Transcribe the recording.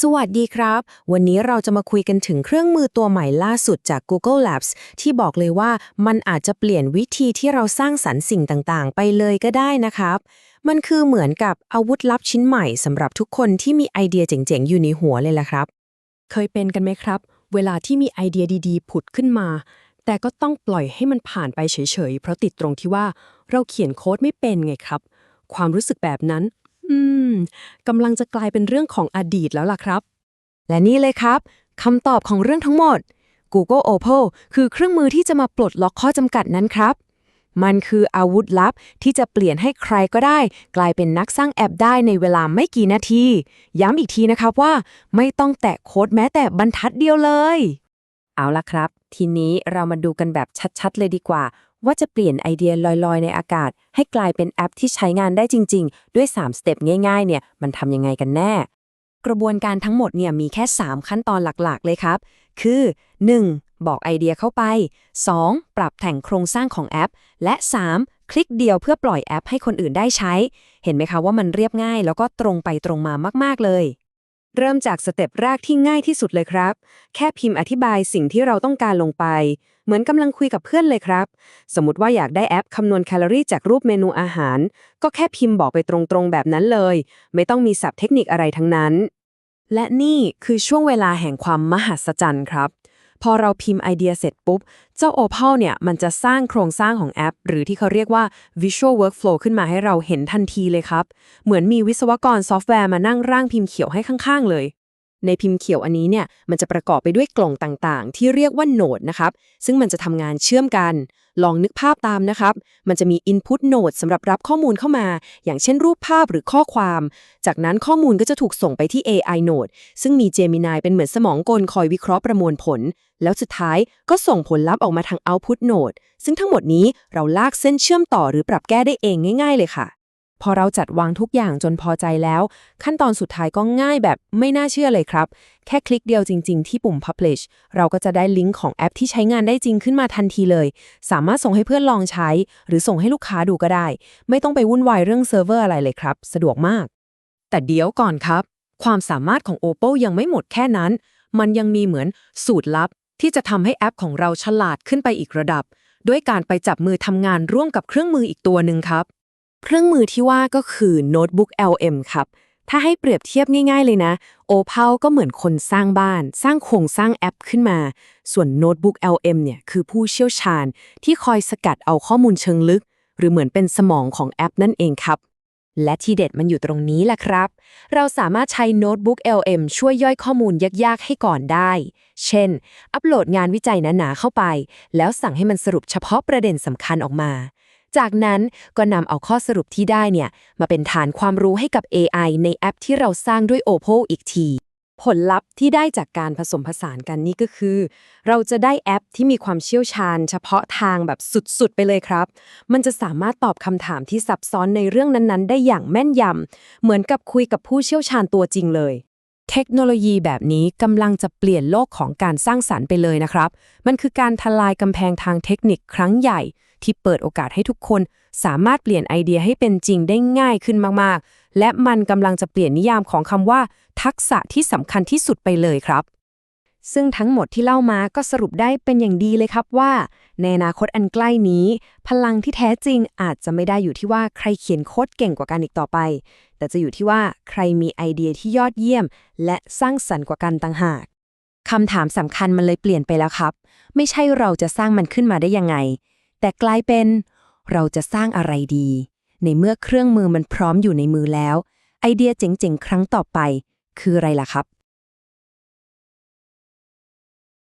สวัสดีครับ วันนี้เราจะมาคุยกันถึงเครื่องมือตัวใหม่ล่าสุดจาก Google Labs ที่บอกเลยว่ามันอาจจะเปลี่ยนวิธีที่เราสร้างสรรค์สิ่งต่างๆ ไปเลยก็ได้นะครับ มันคือเหมือนกับอาวุธลับชิ้นใหม่สำหรับทุกคนที่มีไอเดียเจ๋งๆ อยู่ในหัวเลยล่ะครับ เคยเป็นกันไหมครับ เวลาที่มีไอเดียดีๆ ผุดขึ้นมา แต่ก็ต้องปล่อยให้มันผ่านไปเฉยๆ เพราะติดตรงที่ว่าเราเขียนโค้ดไม่เป็นไงครับ ความรู้สึกแบบนั้น อืมกำลังจะกลายเป็นเรื่องของอดีตแล้วล่ะครับ และนี่เลยครับคำตอบของเรื่องทั้งหมด Google Opal คือเครื่องมือที่จะมาปลดล็อกข้อจำกัดนั้นครับ มันคืออาวุธลับที่จะเปลี่ยนให้ใครก็ได้ กลายเป็นนักสร้างแอปได้ในเวลาไม่กี่นาที ย้ำอีกทีนะครับว่า ไม่ต้องแตะโค้ดแม้แต่บรรทัดเดียวเลย เอาละครับ ทีนี้เรามาดูกันแบบชัดๆ เลยดีกว่า ว่าจะเปลี่ยนไอเดียลอยๆ ในอากาศ ให้กลายเป็นแอปที่ใช้งานได้จริง ๆ ด้วย 3 สเต็ปง่ายๆ เนี่ย มันทำยังไงกันแน่ กระบวนการทั้งหมดเนี่ยมีแค่ 3 ขั้นตอนหลักๆ เลยครับ คือ 1. บอกไอเดียเข้าไป 2. ปรับแต่งโครงสร้างของแอป และ 3. คลิกเดียวเพื่อปล่อยแอปให้คนอื่นได้ใช้ เห็นไหมคะว่ามันเรียบง่าย แล้วก็ตรงไปตรงมามาก ๆ เลย เริ่มจากสเต็ปแรกที่ง่ายที่สุดเลยครับ แค่พิมพ์อธิบายสิ่งที่เราต้องการลงไป เหมือนกำลังคุยกับเพื่อนเลยครับ สมมติว่าอยากได้แอปคำนวณแคลอรี่จากรูปเมนูอาหาร ก็แค่พิมพ์บอกไปตรงๆแบบนั้นเลย ไม่ต้องมีศัพท์เทคนิคอะไรทั้งนั้น และนี่คือช่วงเวลาแห่งความมหัศจรรย์ครับ พอเราพิมพ์ไอเดียเสร็จปุ๊บ เจ้า Opal เนี่ย มันจะสร้างโครงสร้างของแอป หรือที่เขาเรียกว่า Visual Workflow ขึ้นมาให้เราเห็นทันทีเลยครับ เหมือนมีวิศวกรซอฟต์แวร์มานั่งร่างพิมพ์เขียวให้ข้างๆ เลย ในพิมพ์เขียวอันนี้เนี่ย มันจะประกอบไปด้วยกล่องต่างๆ ที่เรียกว่าโหนดนะครับ ซึ่งมันจะทำงานเชื่อมกัน ลองนึกภาพตามนะครับ มันจะมี Input Node สำหรับรับข้อมูลเข้ามา อย่างเช่นรูปภาพหรือข้อความ จากนั้นข้อมูลก็จะถูกส่งไปที่ AI Node ซึ่งมี Gemini เป็นเหมือนสมองกลคอยวิเคราะห์ประมวลผล แล้วสุดท้ายก็ส่งผลลัพธ์ออกมาทาง Output Node ซึ่งทั้งหมดนี้เราลากเส้นเชื่อมต่อหรือปรับแก้ได้เองง่าย ๆ เลยค่ะ พอเราจัดวางทุกอย่างจนพอใจแล้ว ขั้นตอนสุดท้ายก็ง่ายแบบไม่น่าเชื่อเลยครับ แค่คลิกเดียวจริง ๆ ที่ปุ่ม Publish เราก็จะได้ลิงก์ของแอปที่ใช้งานได้จริงขึ้นมาทันทีเลย สามารถส่งให้เพื่อนลองใช้ หรือส่งให้ลูกค้าดูก็ได้ ไม่ต้องไปวุ่นวายเรื่องเซิร์ฟเวอร์อะไรเลยครับ สะดวกมาก แต่เดี๋ยวก่อนครับ ความสามารถของ Oppo ยังไม่หมดแค่นั้น มันยังมีเหมือนสูตรลับ ที่จะทำให้แอปของเราฉลาดขึ้นไปอีกระดับ ด้วยการไปจับมือทำงานร่วมกับเครื่องมืออีกตัวหนึ่งครับ เครื่องมือที่ว่าก็คือโน้ตบุ๊ก LM ครับ ถ้าให้เปรียบเทียบง่ายๆเลยนะ Opal ก็เหมือนคนสร้างบ้าน สร้างโครงสร้างแอปขึ้นมา ส่วนโน้ตบุ๊ก LM เนี่ยคือผู้เชี่ยวชาญที่คอยสกัดเอาข้อมูลเชิงลึก หรือเหมือนเป็นสมองของแอปนั่นเองครับและที่เด็ดมันอยู่ตรงนี้แหละครับ เราสามารถใช้โน้ตบุ๊ก LM ช่วยย่อยข้อมูลยากๆ ให้ก่อนได้ เช่น อัปโหลดงานวิจัยหนาๆเข้าไป แล้วสั่งให้มันสรุปเฉพาะประเด็นสำคัญออกมา จากนั้นก็นำเอาข้อสรุปที่ได้เนี่ยมาเป็นฐานความรู้ให้กับ AI ในแอปที่เราสร้างด้วย Opal อีกที ผลลัพธ์ที่ได้จากการผสมผสานกันนี่ก็คือ เราจะได้แอปที่มีความเชี่ยวชาญ เฉพาะทางแบบสุดๆ ไปเลยครับ มันจะสามารถตอบคำถามที่ซับซ้อนในเรื่องนั้นๆ ได้อย่างแม่นยำเหมือนกับคุยกับผู้เชี่ยวชาญตัวจริงเลยเทคโนโลยีแบบนี้กำลังจะเปลี่ยนโลกของการสร้างสรรค์ไปเลยนะครับ มันคือการทลายกำแพงทางเทคนิคครั้งใหญ่ ที่เปิดโอกาสให้ทุกคน สามารถเปลี่ยนไอเดียให้เป็นจริงได้ง่ายขึ้นมากๆ และมันกำลังจะเปลี่ยนนิยามของคำว่า ทักษะที่สำคัญที่สุดไปเลยครับ ซึ่งทั้งหมดที่เล่ามาก็สรุปได้เป็นอย่างดีเลยครับว่า ในอนาคตอันใกล้นี้ พลังที่แท้จริงอาจจะไม่ได้อยู่ที่ว่าใครเขียนโค้ดเก่งกว่ากันอีกต่อไป แต่จะอยู่ที่ว่าใครมีไอเดียที่ยอดเยี่ยม และสร้างสรรค์กว่ากันต่างหากคำถามสำคัญมันเลยเปลี่ยนไปแล้วครับ ไม่ใช่เราจะสร้างมันขึ้นมาได้ยังไง แต่กลายเป็น เราจะสร้างอะไรดี ในเมื่อเครื่องมือมันพร้อมอยู่ในมือแล้ว ไอเดียเจ๋งๆ ครั้งต่อไป คืออะไรล่ะครับ